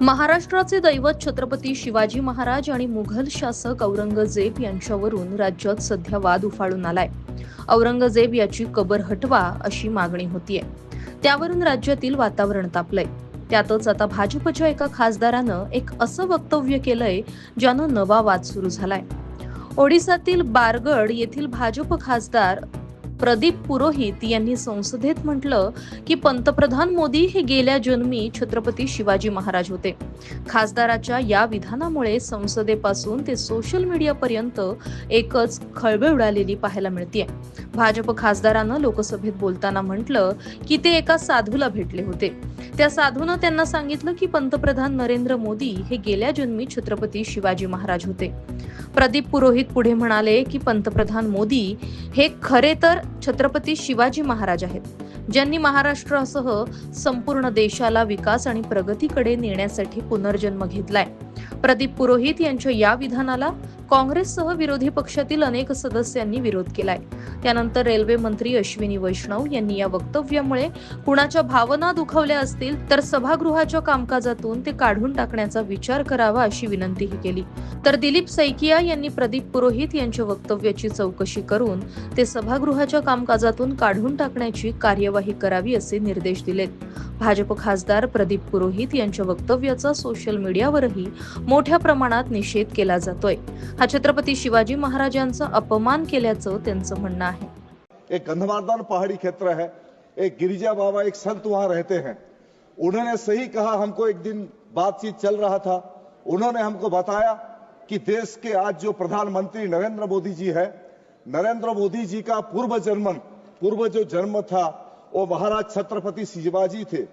महाराष्ट्राचे दैवत छत्रपती शिवाजी महाराज आणि मुघल शासक औरंगजेब यांच्यावरून राज्यात सध्या वाद उफाळून आलाय. औरंगजेब याची कबर हटवा अशी मागणी होतीये. त्यावरून राज्यातील वातावरण तापलंय. त्यातच आता भाजपच्या एका खासदारानं एक असं वक्तव्य केलंय ज्यानं नवा वाद सुरू झालाय. ओडिसातील बारगड येथील भाजप खासदार प्रदीप पुरोहित यांनी संसदेत म्हटलं की पंतप्रधान मोदी हे गेल्या जन्मी छत्रपती शिवाजी महाराज होते. खासदाराच्या या विधानामुळे संसदेपासून ते सोशल मीडियापर्यंत एकच खळबळ उडालेली पाहायला मिळते भाजप खासदारानं लोकसभेत बोलताना म्हटलं की ते एका साधूला भेटले होते. त्या साधूनं त्यांना सांगितलं की पंतप्रधान नरेंद्र मोदी हे गेल्या जन्मी छत्रपती शिवाजी महाराज होते. प्रदीप पुरोहित पुढे म्हणाले की पंतप्रधान मोदी हे खरे तर छत्रपती शिवाजी महाराज आहेत. ज्यांनी महाराष्ट्रासह संपूर्ण देशाला विकास आणि प्रगतीकडे नेण्यासाठी पुनर्जन्म घेतलाय. प्रदीप पुरोहित यांच्या या विधानाला काँग्रेससह विरोधी पक्षातील अनेक सदस्यांनी विरोध केलाय. त्यानंतर रेल्वे मंत्री अश्विनी वैष्णव यांनी या वक्तव्यामुळे कुणाच्या भावना दुखावल्या असतील तर सभागृहाच्या कामकाजातून ते काढून टाकण्याचा विचार करावा अशी विनंतीही केली. तर दिलीप सैकिया यांनी प्रदीप पुरोहित यांच्या वक्तव्याची चौकशी करून ते सभागृहाच्या कामकाजातून काढून टाकण्याची कार्यवाही करावी असे निर्देश दिलेत. भाजप खासदार प्रदीप पुरोहित यांच्या वक्तव्याचा सोशल मीडियावरही मोठ्या प्रमाणात निषेध केला जातोय. हा छत्रपती शिवाजी महाराजांचा अपमान केल्याचं त्यांचं म्हणणं आहे. एक गंधमार्दन पहाड़ी क्षेत्र है एक गिरिजा बाबा एक संत वहां रहते हैं। उन्होंने सही कहा हमको एक दिन बातचीत चल रहा था। उन्होंने हमको बताया कि देश के आज जो प्रधानमंत्री नरेंद्र मोदी जी है नरेंद्र मोदी जी का पूर्व जन्म पूर्व जो जन्म था वो महाराज छत्रपति शिवाजी थे।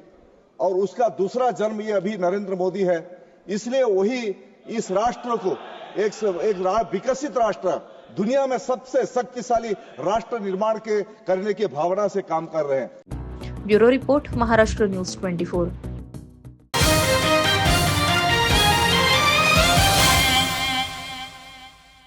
और उसका दूसरा जन्म ये अभी नरेंद्र मोदी है। इसलिए वही इस राष्ट्र को, एक एक विकसित राष्ट्र, दुनिया में सबसे शक्तिशाली राष्ट्र निर्माण के, करने की भावना से काम कर रहे हैं। Bureau report, Maharashtra news twenty four.